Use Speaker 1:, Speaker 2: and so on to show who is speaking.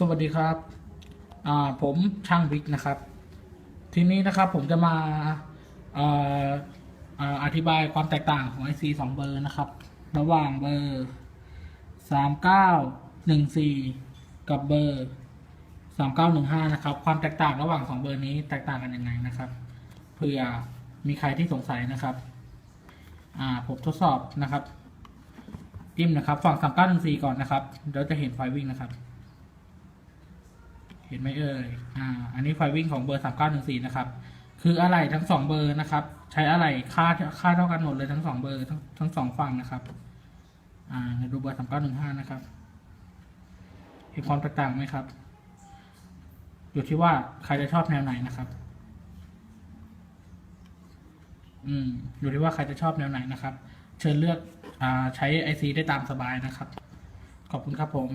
Speaker 1: สวัสดีครับ อ่า ผมช่างวิกนะครับ ทีนี้นะครับผมจะมาเอ่ออ่ออธิบายความแตกต่างของ IC สองเบอร์นะครับ ระหว่างเบอร์สามเก้าหนึ่งสี่กับเบอร์สามเก้าหนึ่งห้านะครับ ความแตกต่างระหว่างสองเบอร์นี้แตกต่างกันยังไงนะครับเผื่อมีใครที่สงสัยนะครับ อ่า ผมทดสอบนะครับจิ้มนะครับ ฝั่งสามเก้าหนึ่งสี่ก่อนนะครับเดี๋ยวจะเห็นไฟวิ่งนะครับ เห็นไหมเอ่ยอ่าอันนี้ไฟวิ่งของเบอร์สามเก้าหนึ่งสี่นะครับ คืออะไรทั้งสองเบอร์นะครับ ใช้อะไรค่าค่าเท่ากันหมดเลยทั้งสองเบอร์ทั้งทั้งสองฝั่งนะครับ อ่าเดี๋ยวดูเบอร์สามเก้าหนึ่งห้านะครับเห็นความแตกต่างไหมครับ อยู่ที่ว่าใครจะชอบแนวไหนนะครับ อืม อยู่ที่ว่าใครจะชอบแนวไหนนะครับ เชิญเลือกอ่าใช้ไอซีได้ตามสบายนะครับ ขอบคุณครับผม